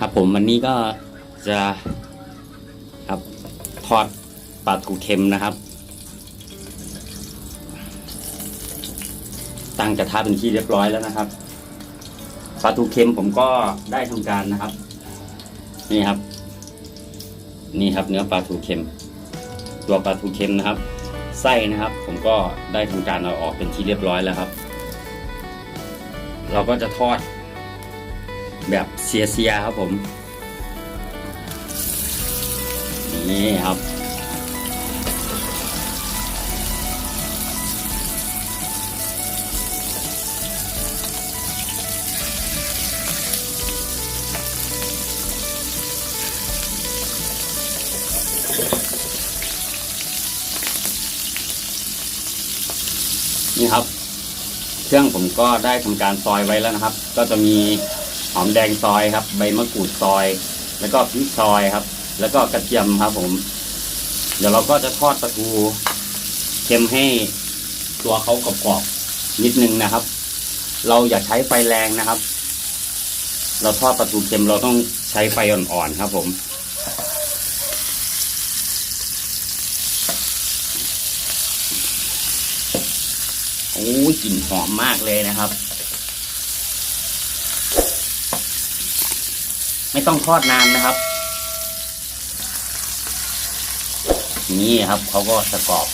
ครับผมวันนี้ก็จะครับทอดปลาทูเค็มนะครับ ตั้งกระทะเป็นที่เรียบร้อยแล้วนะครับปลาทูเค็มผมก็ได้ทำการนะครับ นี่ครับ นี่ครับเนื้อปลาทูเค็ม ตัวปลาทูเค็มนะครับ ไส้นะครับ ผมก็ได้ทำการเอาออกเป็นที่เรียบร้อยแล้วครับ เราก็จะทอด แบบเซียเซียครับผม นี่ครับนี่ครับ เครื่องผมก็ได้ทำการซอยไว้แล้วนะครับ ก็จะมี หอมแดงซอยครับ ใบมะกรูดซอย แล้วก็พริกซอยครับ แล้วก็กระเทียมครับผม เดี๋ยวเราก็จะทอดปลาทูเค็มให้ตัวเขากรอบๆนิดนึงนะครับ เราอย่าใช้ไฟแรงนะครับ เราทอดปลาทูเค็มเราต้องใช้ไฟอ่อนๆครับ ผมโอ้ยกลิ่นหอมมากเลยนะครับ ไม่ต้องทอดนานนะครับ นี่ครับเขาก็จะกรอบ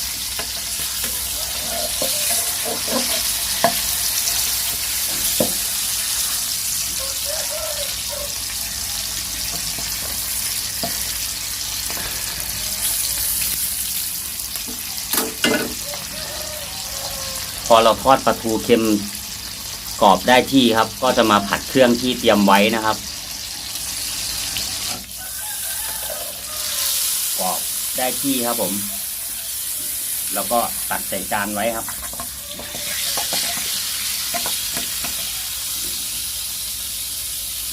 พอเราทอดปลาทูเค็มกรอบได้ที่ครับ ก็จะมาผัดเครื่องที่เตรียมไว้นะครับกร ได้ที่ครับผม แล้วก็ตักใส่จานไว้ครับ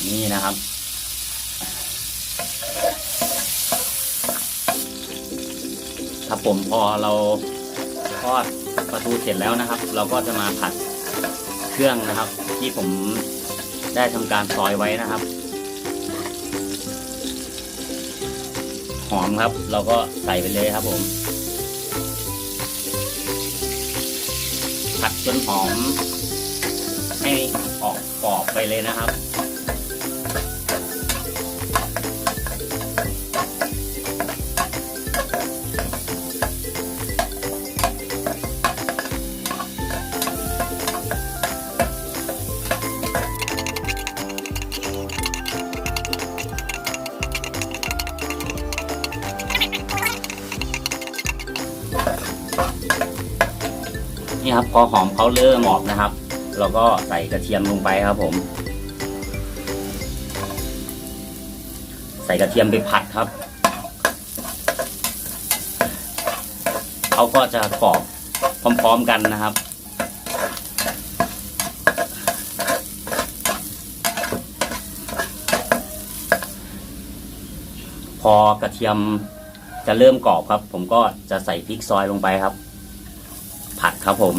นี่นะครับครับผมพอเราทอดปลาทูเสร็จแล้วนะครับ เราก็จะมาผัดเครื่องนะครับ ที่ผมได้ทำการซอยไว้นะครับ หอมครับ เราก็ใส่ไปเลยครับผม ผัดจนหอม ให้ออกกรอบไปเลยนะครับ นี่ครับพอหอมเขาเริ่มออกนะครับ เราก็ใส่กระเทียมลงไปครับผม ใส่กระเทียมไปผัดครับเขาก็จะกรอบพร้อมๆกันนะครับพอกระเทียมจะเริ่มกรอบครับ ผมก็จะใส่พริกซอยลงไปครับ ผัดครับผม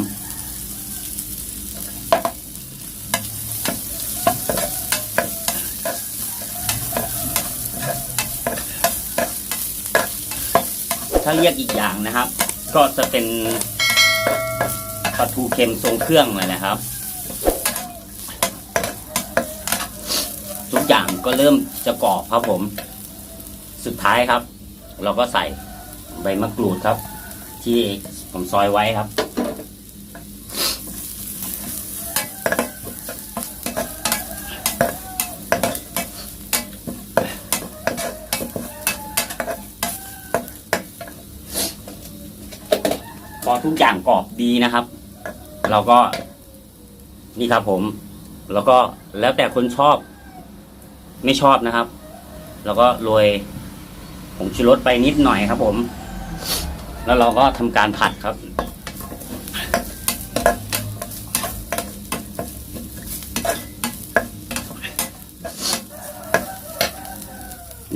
ถ้าเรียกอีกอย่างนะครับ ก็จะเป็นปลาทูเค็มทรงเครื่องเลยนะครับ ทุกอย่างก็เริ่มจะกรอบครับผม สุดท้ายครับ เราก็ใส่ใบมะกรูดครับ ที่ผมซอยไว้ครับ อทุกอย่างกรอบดีนะครับ เราก็นี่ครับผม แล้วก็แล้วแต่คนชอบ ไม่ชอบนะครับ แล้วก็โรยผงชูรสไปนิดหน่อยครับผม แล้วเราก็ทำการผัดครับ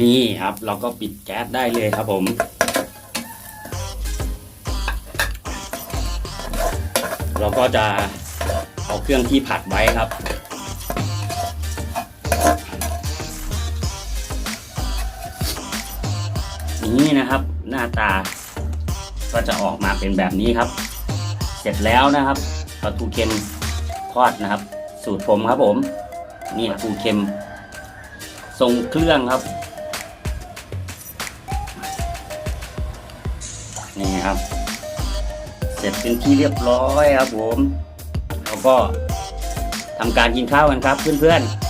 นี่ครับ เราก็ปิดแก๊สได้เลยครับผม เราก็จะเอาเครื่องที่ผัดไว้ครับ นี่นะครับหน้าตาก็จะออกมาเป็นแบบนี้ครับ เสร็จแล้วนะครับปลาทูเค็มทอดนะครับ สูตรผมครับผมนี่ปลาทูเค็ม ทรงเครื่องครับนี่ครับ ร็จเป็นที่เรียบร้อยครับผม แล้วก็ทำการกินข้าวกันครับเพื่อนๆ